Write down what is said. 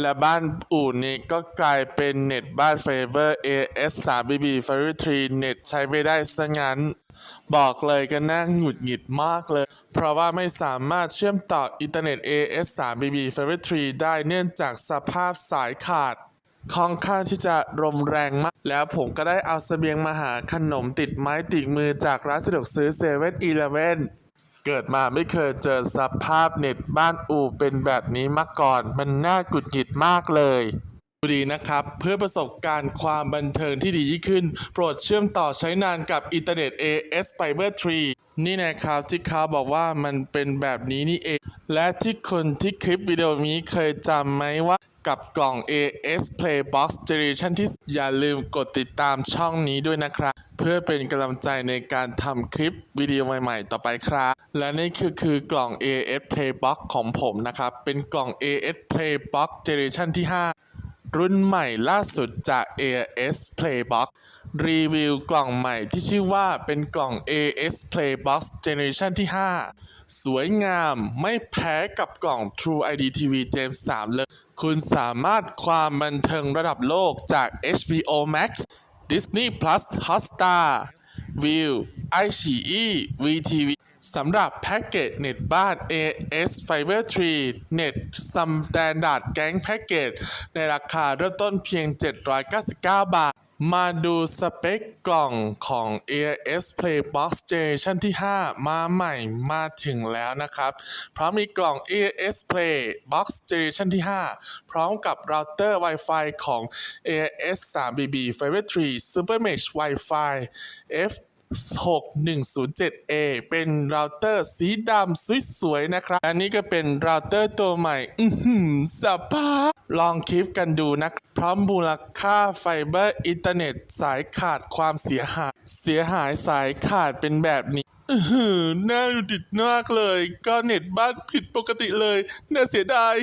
และบ้านอู่นี้ก็กลายเป็นเน็ตบ้านเฟเวอร์ AS 3 BB f i b e 3เน็ตใช้ไม่ได้ซะงั้น บอกเลยก็น่าหงุดหงิดมากเลย เพราะว่าไม่สามารถเชื่อมต่ออินเทอร์เน็ต AS 3 BB f i b e 3ได้เนื่องจากสภาพสายขาดค่อนข้างที่จะลมแรงมาก แล้วผมก็ได้เอาเสบียงมาหาขนมติดไม้ติดมือจากร้านสะดวกซื้อเซเว่นอีเลเว่น เกิดมาไม่เคยเจอสภาพเน็ตบ้านอู่เป็นแบบนี้มาก่อน มันน่ากุดหงิดมากเลยดูดีนะครับ เพื่อประสบการณ์ความบันเทิงที่ดียิ่งขึ้น โปรดเชื่อมต่อใช้นานกับอินเทอร์เน็ต AS Fiber 3 นี่นะครับที่เขาบอกว่ามันเป็นแบบนี้นี่เอง และที่คนที่คลิปวิดีโอนี้เคยจำไหมว่ากับกล่อง AS Playbox Generation ที่อย่าลืมกดติดตามช่องนี้ด้วยนะครับ เพื่อเป็นกำลังใจในการทำคลิปวิดีโอใหม่ๆ ต่อไปครับ และนี่คือคือกล่อง AS Playbox ของผมนะครับ เป็นกล่อง AS Playbox Generation ที่ 5 รุ่นใหม่ล่าสุดจาก AS Playbox รีวิวกล่องใหม่ที่ชื่อว่าเป็นกล่อง AS Playbox Generation ที่ 5 สวยงามไม่แพ้กับกล่อง True ID TV Gen 3เลย คุณสามารถความบันเทิงระดับโลกจาก HBO Max Disney Plus Hotstar View iQIYI VTV สำหรับแพ็กเกจเน็ตบ้าน AS Fiber 3เน็ตสัมแตนดาดแก๊งแพ็กเกจในราคาเริ่มต้นเพียง 799 บาท มาดูสเปคกล่องของ AIS Playbox Generation ที่ 5 มาใหม่มาถึงแล้วนะครับ เพราะมีกล่อง AIS Playbox Generation ที่ 5 พร้อมกับเราเตอร์ Wi-Fi ของ AIS 3BB Fiber 3 Super Mesh Wi-Fi F 6107A เป็นเราเตอร์สีดำสวยๆนะครับ อันนี้ก็เป็นเราเตอร์ตัวใหม่ อือหือสภาพ ลองคลิปกันดูนะพร้อมบูลค่าไฟเบอร์อินเทอร์เน็ตสายขาดความเสียหาย เสียหายสายขาดเป็นแบบนี้อือหน่าดูดิดมากเลย ก็เน็ตบ้านผิดปกติเลย น่าเสียดาย